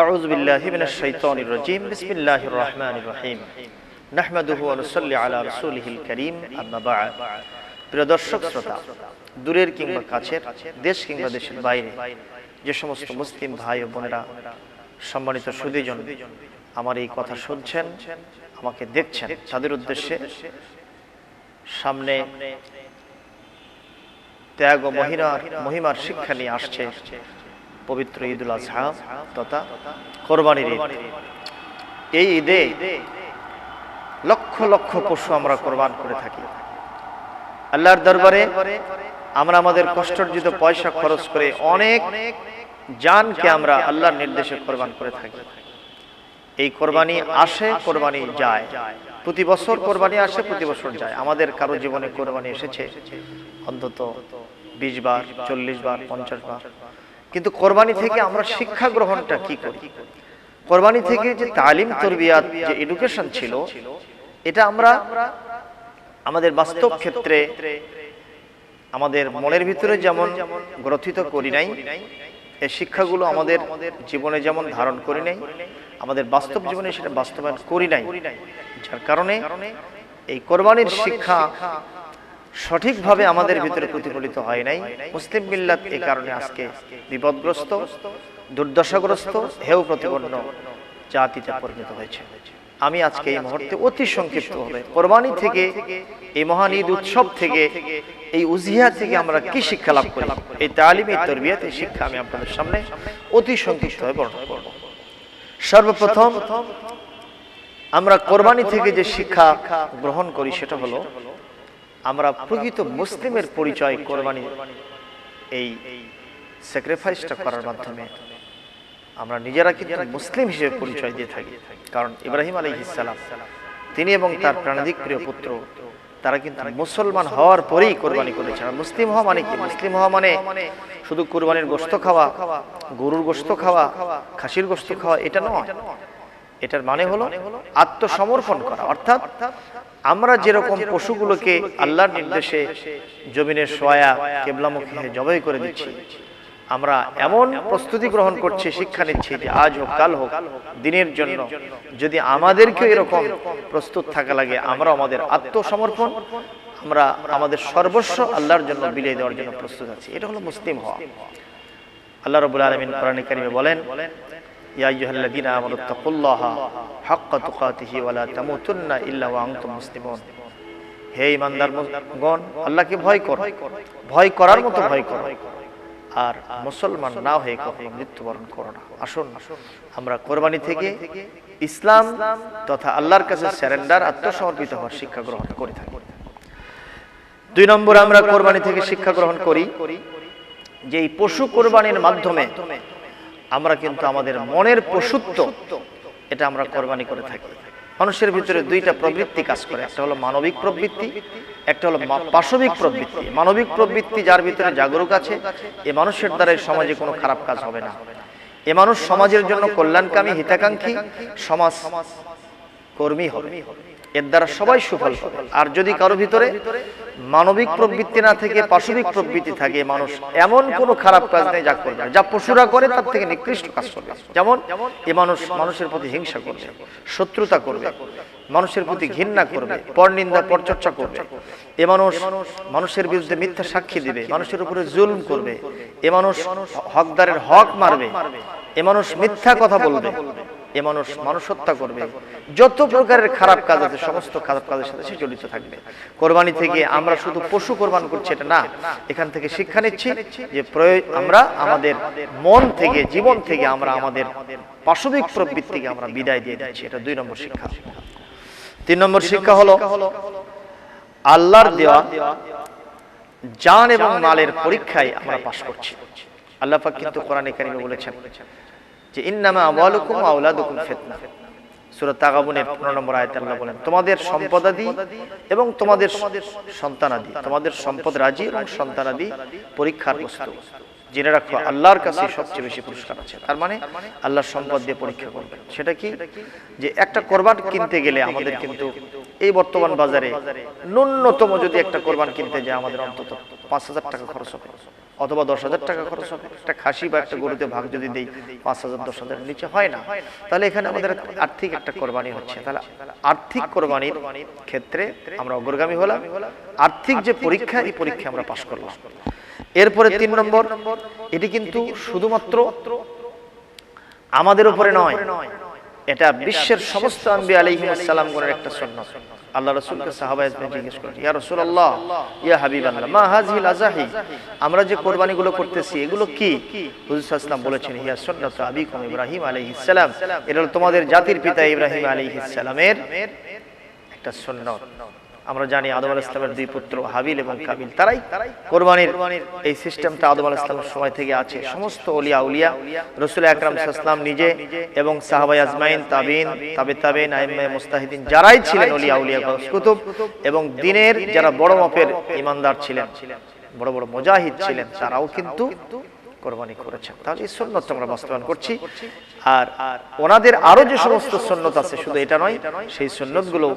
أعوذ بالله من الشيطان الرجيم بسم الله الرحمن الرحيم نحمده ونصلي على رسوله الكريم أما بعد প্রিয় দর্শক শ্রোতা দূরের কিংবা কাছের দেশ কিংবা দেশের বাইরে যে সমস্ত মুসলিম ভাই ও বোনেরা সম্মানিত সুদীজন আমার এই কথা শুনছেন আমাকে দেখছেন তাদের উদ্দেশ্যে সামনে ত্যাগ ও মহিমার মহিমার শিক্ষা নিয়ে আসছে পবিত্র ঈদুল আজহা তথা কোরবানির ঈদ। এই ঈদে লক্ষ লক্ষ পশু আমরা কোরবান করে থাকি। আল্লাহর দরবারে আমরা আমাদের কষ্টার্জিত পয়সা খরচ করে অনেক জানকে আমরা আল্লাহর নির্দেশে কোরবান করে থাকি। এই কোরবানি আসে, কোরবানি যায়। প্রতি বছর কোরবানি আসে, প্রতি বছর যায়। আমাদের কারও জীবনে কোরবানি এসেছে অন্তত বিশ বার, চল্লিশ বার, পঞ্চাশ বার। কিন্তু কোরবানি থেকে আমরা শিক্ষা গ্রহণটা কি করি? কোরবানি থেকে যে তালিম তরবিয়াত যে এডুকেশন ছিল এটা আমরা আমাদের বাস্তব ক্ষেত্রে আমাদের মনের ভিতরে যেমন গ্রথিত করি নাই এই শিক্ষাগুলো আমাদের জীবনে যেমন ধারণ করি নাই আমাদের বাস্তব জীবনে সেটা বাস্তবায়ন করি নাই। যার কারণে এই কোরবানির শিক্ষা সঠিকভাবে আমাদের ভিতরে প্রতিফলিত হয় নাই। মুসলিম মিল্লাত এই কারণে আজকে বিপদগ্রস্ত, দুর্দশাগ্রস্ত হেউ প্রতিপন্ন জাতিতে পরিণত হয়েছে। আমি আজকে এই মুহূর্তে অতি সংক্ষিপ্ত হবে কোরবানি থেকে, এই মহান ঈদ উৎসব থেকে, এই উজিয়া থেকে আমরা কি শিক্ষা লাভ করি? এই তালিম, এই তরবিয়াত শিক্ষা আমি আপনাদের সামনে অতি সংক্ষিপ্ত হয়ে বর্ণনা করব। সর্বপ্রথম আমরা কোরবানি থেকে যে শিক্ষা গ্রহণ করি সেটা হলো আমরা প্রকৃত মুসলিমের পরিচয় কোরবানি এই স্যাক্রিফাইসটা করার মাধ্যমে আমরা নিজেরা কিন্তু মুসলিম হিসেবে পরিচয় দিয়ে থাকি। কারণ ইব্রাহিম আলী ইসালাম তিনি এবং তার প্রাণাধিক প্রিয় পুত্র, তারা কিন্তু মুসলমান হওয়ার পরেই কোরবানি করেছেন। আর মুসলিম হওয়া মানে কি? মুসলিম হওয়া মানে শুধু কোরবানির গোস্ত খাওয়া, গরুর গোস্ত খাওয়া, খাসির গোস্ত খাওয়া, এটা নয়। এটার মানে হলো আত্মসমর্পণ করা। অর্থাৎ আমরা যেরকম পশুগুলোকে আল্লাহর নির্দেশে জমিনের সোয়া কেবলামুখী হয়ে জবাই করে দিচ্ছি। আমরা এমন প্রস্তুতি গ্রহণ করছি শিক্ষা নিচ্ছি যে আজ হোক কাল হোক দিনের জন্য যদি আমাদেরকেও এরকম প্রস্তুত থাকা লাগে আমরা আমাদের আত্মসমর্পণ আমরা আমাদের সর্বস্ব আল্লাহর জন্য বিলিয়ে দেওয়ার জন্য প্রস্তুত আছি। এটা হলো মুসলিম হওয়া। আল্লাহ রবুল আলমিন কোরআন কারিমে বলেন ইয়া আইয়ুহাল্লাযীনা আমানু তাকুল্লাহা হাক্কা তুকাতিহি ওয়া লা তামুতুন্না ইল্লা ওয়া আনতুম মুসলিমুন। হে আল্লাহকে ভয় ভয় করার মতো ভয় করো। আর মুসলমান না হয়ে কখনো মৃত্যুবরণ করো না। আসুন, আমরা কোরবানি থেকে ইসলাম তথা আল্লাহর কাছে স্যারেন্ডার আত্মসমর্পিত হওয়ার শিক্ষা গ্রহণ করে থাকি। দুই নম্বর আমরা কোরবানি থেকে শিক্ষা গ্রহণ করি যে এই পশু কোরবানির মাধ্যমে আমরা কিন্তু আমাদের মনের পশুত্ব এটা আমরা কোরবানি করে থাকি। মানুষের ভিতরে দুইটা প্রবৃত্তি কাজ করে। একটা হলো মানবিক প্রবৃত্তি, একটা হলো পাশবিক প্রবৃত্তি। মানবিক প্রবৃত্তি যার ভিতরে জাগরুক আছে, এ মানুষের দ্বারা সমাজে কোনো খারাপ কাজ হবে না। এ মানুষ সমাজের জন্য কল্যাণকামী, হিতাকাঙ্ক্ষী, সমাজ কর্মী হবে। এর দ্বারা সবাই সুফল পাবে আর যদি কারও ভিতরে মানবিক প্রবৃত্তি না থেকে, পাশবিক প্রবৃত্তি থাকে, মানুষ এমন কোনো খারাপ কাজ নেই যা করবে যা পশুরা করে, তার থেকে নিকৃষ্ট কাজ করবে। যেমন, এ মানুষ মানুষের প্রতি হিংসা করবে, শত্রুতা করবে, মানুষের প্রতি ঘৃণা করবে, পরনিন্দা, পরচর্চা করবে। এ মানুষ মানুষের বিরুদ্ধে মিথ্যা সাক্ষী দিবে, মানুষের উপরে জুলম করবে। এ মানুষ হকদারের হক মারবে। এ মানুষ মিথ্যা কথা বলবে। এ মানুষ মানুষ হত্যা করবে। যত প্রকারের খারাপ কাজ আছে, সমস্ত খারাপ কাজের সাথে সে জড়িত থাকবে। কোরবানি থেকে আমরা শুধু পশু কোরবান করছি, এটা না। এখান থেকে শিক্ষা নিচ্ছি যে আমরা আমাদের মন থেকে, জীবন থেকে আমরা আমাদের পাশবিক প্রবৃত্তিকে আমরা বিদায় দিয়ে দিচ্ছি। এটা দুই নম্বর শিক্ষা। তিন নম্বর শিক্ষা হলো, আল্লাহর দেওয়া জান এবং মালের পরীক্ষায় আমরা পাশ করছি। আল্লাহ কিন্তু কোরআনে কারিমে বলেছেন যে ইন্নামা আমওয়ালুকুম ওয়া আওলাদুকুম ফিতনা। সূরা তাগাবুনের 15 নম্বর আয়াতে আল্লাহ বলেন, তোমাদের সম্পদাদি এবং তোমাদের সন্তানাদি, তোমাদের সম্পদ রাজি এবং সন্তানাদি পরীক্ষার বস্তু। জেনে রাখো, আল্লাহর কাছে সবচেয়ে বেশি পুরস্কার আছে। তার মানে আল্লাহর সম্পদ দিয়ে পরীক্ষা করবে সেটা কি? যে একটা কোরবান কিনতে গেলে আমাদের কিন্তু এই বর্তমান বাজারে ন্যূনতম যদি একটা কোরবান কিনতে যায় আমাদের অন্তত পাঁচ হাজার টাকা খরচ হবে। অথবা দশ হাজার টাকা খরচ হবে। একটা খাসি বা একটা গরুতে ভাগ যদি দেই, পাঁচ হাজার, দশ হাজারের নিচে হয় না। তাহলে এখানে আমাদের আর্থিক একটা কোরবানি হচ্ছে। তাহলে আর্থিক কোরবানির ক্ষেত্রে আমরা অগ্রগামী হলাম। আর্থিক যে পরীক্ষা, এই পরীক্ষা আমরা পাশ করলাম। এরপরে তিন নম্বর, এটি কিন্তু শুধুমাত্র আমাদের উপরে নয় এটা বিশ্বের সমস্ত আম্বি আলাইহিমুসসালাম গণের একটা সন্ন্যত আল্লাহ রসুলকে সাহাবা জিজ্ঞেস করেন ইয়া রাসূলুল্লাহ ইয়া হাবিব আল্লাহ মা হাজিল আজাহি আমরা যে কোরবানিগুলো করতেছি এগুলো কি? হুজুর বলেছেন ইয়া সুন্নাত আবিকুম ইব্রাহিম আলাইহিস ইসালাম এটা তোমাদের জাতির পিতা ইব্রাহিম আলাইহিস ইসালামের একটা সুন্নাত। আমরা জানি আদম আলাহ ইসলামের দুই পুত্র হাবিল এবং কাবিল তারাই কোরবানির এই সিস্টেমটা আদম আলাহ ইসলামের সময় থেকে আছে। সমস্ত অলিয়া উলিয়া রসুল আকরাম ইসলাম নিজে এবং সাহাবাই আজমাইন তাবিন তাবে তাবে নাইমে মুস্তাহিদিন যারাই ছিলেন অলিয়া উলিয়া কুতুব এবং দিনের যারা বড় মাপের ইমানদার ছিলেন বড় বড় মুজাহিদ ছিলেন তারাও কিন্তু কোরবানি করেছেন। তাহলে এই সন্ন্যত আমরা বাস্তবায়ন করছি। আর ওনাদের আরও যে সমস্ত সন্ন্যত আছে, শুধু এটা নয়, সেই সন্ন্যতগুলো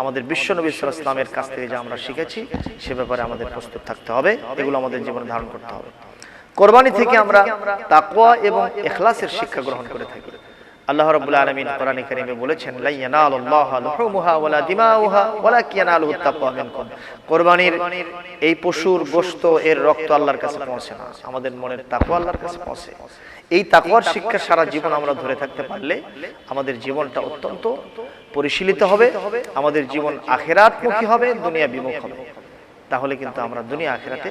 আমাদের বিশ্ব নবী ইসলামের কাছ থেকে যা আমরা শিখেছি, সে ব্যাপারে আমাদের প্রস্তুত থাকতে হবে। এগুলো আমাদের জীবনে ধারণ করতে হবে। কোরবানি থেকে আমরা তাকোয়া এবং এখলাসের শিক্ষা গ্রহণ করে থাকি। আল্লাহ রাব্বুল আলামিন কোরআনে কারীমে বলেছেন, লা লুহুমুহা ওয়ালা দিমাউহা ওয়ালাকিন ইয়ানালুহু তাকওয়া মিনকুম। কুরবানির এই পশুর গোশত, এর রক্ত আল্লাহর কাছে পৌঁছে না, আমাদের মনের তাকওয়া আল্লাহর কাছে পৌঁছে। এই তাকওয়ার শিক্ষা সারা জীবন আমরা ধরে থাকতে পারলে আমাদের জীবনটা অত্যন্ত পরিশীলিত হবে, আমাদের জীবন আখেরাতমুখী হবে, দুনিয়া বিমুখ হবে। তাহলে কিন্তু আমরা দুনিয়া আখেরাতে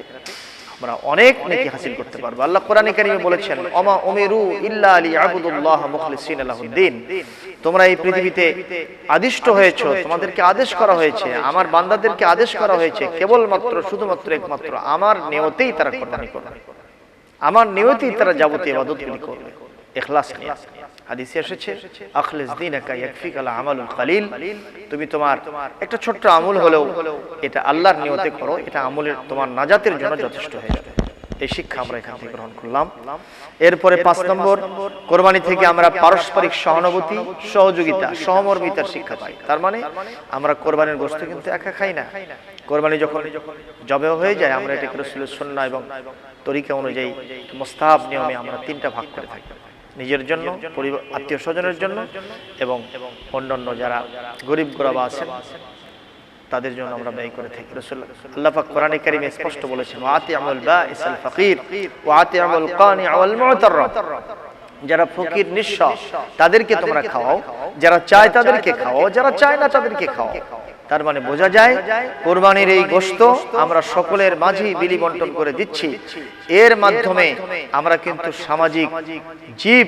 আমরা অনেক নেকি হাসিল করতে পারব। আল্লাহ কোরআনে কারিমে বলেছেন অমা উমিরু ইল্লা আলি আবুদুল্লাহ মুখলিসিন লাহুদ্দিন তোমরা এই পৃথিবীতে আদিষ্ট হয়েছো, তোমাদেরকে আদেশ করা হয়েছে, আমার বান্দাদেরকে আদেশ করা হয়েছে, কেবলমাত্র, শুধুমাত্র, একমাত্র আমার নিয়তেই তারা কোরবানি করবে। আমার নিয়তেই তারা যাবতীয় ইবাদতগুলি করবে। ইখলাস নিয়ে। হাদিসে এসেছে আখলিস ইয়াকফিকা আমালুল কালিল তুমি তোমার একটা ছোট্ট আমল হলেও এটা আল্লাহর নিয়তে করো এটা আমলের তোমার নাজাতের জন্য যথেষ্ট হয়ে যাবে। এই শিক্ষা আমরা এখান থেকে গ্রহণ করলাম। এরপরে পাঁচ নম্বর কোরবানি থেকে আমরা পারস্পরিক সহানুভূতি সহযোগিতা সহমর্মিতার শিক্ষা পাই। তার মানে আমরা কোরবানির গোস্ত কিন্তু একা খাই না। কোরবানি যখন জবে হয়ে যায় আমরা এটাকে রসুলের সন্না এবং তরিকা অনুযায়ী মোস্তাব নিয়মে আমরা তিনটা ভাগ করে থাকি। নিজের জন্য আত্মীয় স্বজনের জন্য এবং অন্যান্য যারা গরিব গোরাবা আছেন তাদের জন্য আমরা ব্যয় করে থাকি। আল্লাহ পাক কোরআনে কারীমে স্পষ্ট বলেছেন আমল ফাকির কানি যারা ফকির নিঃস্ব তাদেরকে তোমরা খাওয়াও যারা চায় তাদেরকে খাওয়াও যারা চায় না তাদেরকে খাওয়াও তার মানে বোঝা যায়, কোরবানির এই গোশত আমরা সকলের মাঝেই বিলি বন্টন করে দিচ্ছি। এর মাধ্যমে আমরা কিন্তু সামাজিক জীব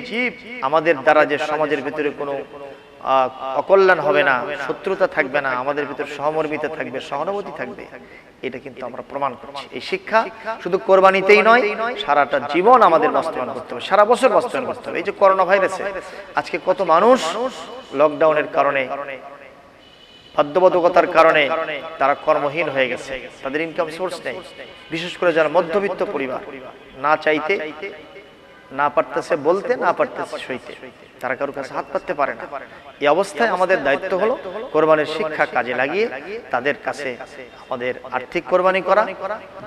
আমাদের দ্বারা যে সমাজের ভিতরে কোনো অকল্যাণ হবে না, শত্রুতা থাকবে না, আমাদের ভিতরে সহমর্মিতা থাকবে, সহানুভূতি থাকবে, এটা কিন্তু আমরা প্রমাণ করছি। এই শিক্ষা শুধু কোরবানিতেই নয়, সারাটা জীবন আমাদের বাস্তবায়ন করতে হবে, সারা বছর বাস্তবায়ন করতে হবে। এই যে করোনা ভাইরাসে আজকে কত মানুষ লকডাউনের কারণে বাধ্যবাধকতার কারণে তারা কর্মহীন হয়ে গেছে। তাদের ইনকাম সোর্স নেই। বিশেষ করে যারা মধ্যবিত্ত পরিবার না চাইতে না পারতেছে বলতে না পারতেছে সইতে। তারা কারোর কাছে হাত পাততে পারে না। এই অবস্থায় আমাদের দায়িত্ব হলো কোরবানির শিক্ষা কাজে লাগিয়ে তাদের কাছে আমাদের আর্থিক কোরবানি করা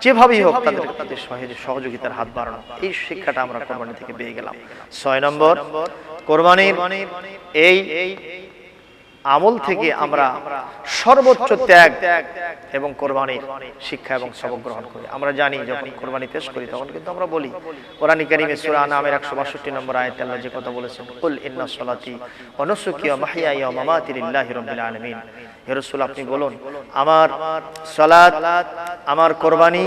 যেভাবেই হোক তাদের তাদের সহজে সহযোগিতার হাত বাড়ানো। এই শিক্ষাটা আমরা কোরবানি থেকে পেয়ে গেলাম। ছয় নম্বর কোরবানির এই আমল থেকে আমরা সর্বোচ্চ ত্যাগ এবং কোরবানির শিক্ষা এবং সবক গ্রহণ করি। আমরা জানি যখন কোরবানি পেশ করি তখন কিন্তু আমরা বলি কোরআন কারিমে সূরা নামের 162 নম্বর আয়াতে আল্লাহ যে কথা বলেছেন কুল ইন্না সলাতি ওয়া নুসুকি ওয়া মাহইয়ায়া ওয়া মামাতি লিল্লাহি রাব্বিল আলামিন। হে রাসূল আপনি বলুন আমার সালাত আমার কোরবানি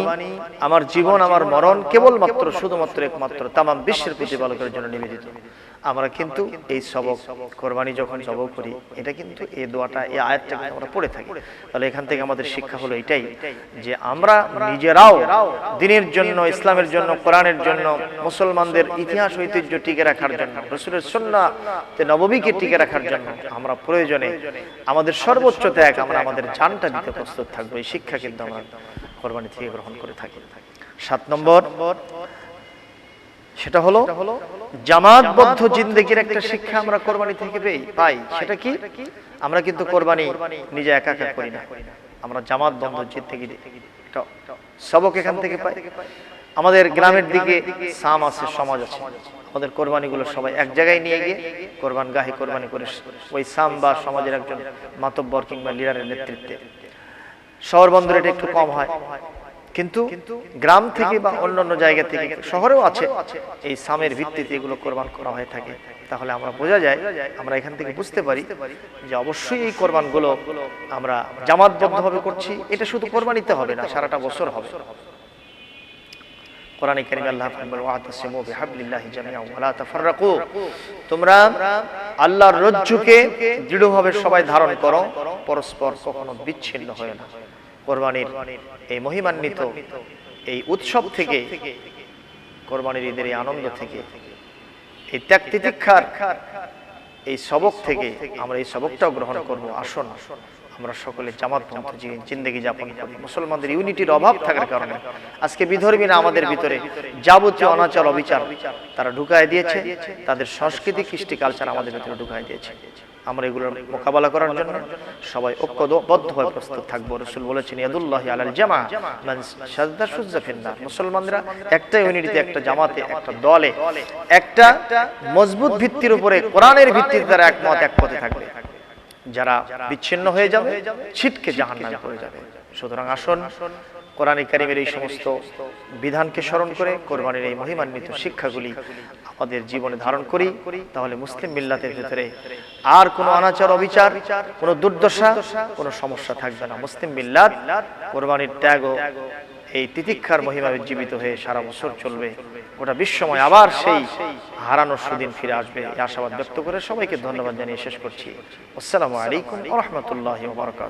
আমার জীবন আমার মরণ কেবলমাত্র শুধুমাত্র একমাত্র তামাম বিশ্বের প্রতিপালকের জন্য নিবেদিত। আমরা কিন্তু এই সবক কোরবানি যখন জব করি এটা কিন্তু এই দোয়াটা এই আয়াতটা কিন্তু আমরা পড়ে থাকি। তাহলে এখান থেকে আমাদের শিক্ষা হলো এটাই যে আমরা নিজেরাও দিনের জন্য ইসলামের জন্য কোরআনের জন্য মুসলমানদের ইতিহাস ঐতিহ্য টিকে রাখার জন্য রসুলের সন্না নবমীকে টিকে রাখার জন্য আমরা প্রয়োজনে আমাদের সর্বোচ্চ ত্যাগ আমরা আমাদের জানটা দিতে প্রস্তুত থাকব এই শিক্ষা কিন্তু আমরা কোরবানি থেকে গ্রহণ করে থাকি। সাত নম্বর সেটা হলো জামাতবদ্ধ জিন্দগির একটা শিক্ষা আমরা কোরবানি থেকে পেই। পাই। সেটা কি? আমরা কিন্তু কোরবানি নিজে একা একা করি না। আমরা জামাত বন্ধ জিন্দগির একটা সবক এখান থেকে পাই। আমাদের গ্রামের দিকে সাম আছে সমাজ আছে আমাদের কোরবানিগুলো সবাই এক জায়গায় নিয়ে গিয়ে কোরবান গাহে কোরবানি করে ওই সাম বা সমাজের একজন মাতব্বর কিংবা লিডারের নেতৃত্বে। শহর বন্দরে এটা একটু কম হয়। কিন্তু গ্রাম থেকে বা অন্যান্য জায়গা থেকে শহরেও আছে এই সামের ভিত্তিতে এগুলো কোরবান করা হয়ে থাকে। তাহলে আমরা বোঝা যায় আমরা এখান থেকে বুঝতে পারি যে অবশ্যই এই কোরবানগুলো আমরা জামাতবদ্ধভাবে করছি। এটা শুধু কোরবানিতে হবে না সারাটা বছর হবে। কোরআনে কারীম আল্লাহ বলেন ওয়াতাসিমু বিহাবলিল্লাহি জামিআ ওয়া লা তাফাররাকু। তোমরা আল্লাহর রজ্জুকে দৃঢ়ভাবে সবাই ধারণ করো পরস্পর কখনো বিচ্ছিন্ন হয় না। কোরবানির এই মহিমান্বিত এই উৎসব থেকে, কোরবানির ঈদের এই আনন্দ থেকে, এই ত্যাগ তিতিক্ষার এই সবক থেকে আমরা এই সবকটাও গ্রহণ করব। আসুন, আমরা সকলে জামাত জিন্দগি যাপন করি। মুসলমানদের ইউনিটির অভাব থাকার কারণে আজকে বিধর্মীরা আমাদের ভিতরে যাবতীয় অনাচার, অবিচার তারা ঢুকায় দিয়েছে। তাদের সংস্কৃতি কৃষ্টি কালচার আমাদের ভিতরে ঢুকায় দিয়েছে। আমরা এগুলোর মোকাবেলা করার জন্য সবাই ঐক্যবদ্ধভাবে প্রস্তুত থাকব। রসুল বলেছেন, ইয়াদুল্লাহ আলাল জামা সাজদা সুজ্জা ফিন্নার। মুসলমানরা একটা ইউনিটিতে, একটা জামাতে, একটা দলে, একটা মজবুত ভিত্তির উপরে, কোরআনের ভিত্তিতে তারা একমত, এক পথে থাকবে। যারা বিচ্ছিন্ন হয়ে যাবে, ছিটকে জাহান্নামে পড়ে যাবে। সুতরাং আসুন, কোরআন কারিমের এই সমস্ত বিধানকে স্মরণ করে কোরবানির এই মহিমান্বিত শিক্ষাগুলি আমাদের জীবনে ধারণ করি, তাহলে মুসলিম মিল্লাতের ভিতরে আর কোনো অনাচার, অবিচার, কোনো দুর্দশা, কোনো সমস্যা থাকবে না। মুসলিম মিল্লাত কোরবানির ত্যাগ এই তিতিক্ষার মহিমা জীবিত হয়ে সারা বছর চলবে। ওটা বিশ্বময় আবার সেই হারানো সুদিন ফিরে আসবে। আশাবাদ ব্যক্ত করে সবাইকে ধন্যবাদ জানিয়ে শেষ করছি। আসসালামু আলাইকুম রহমতুল্লাহ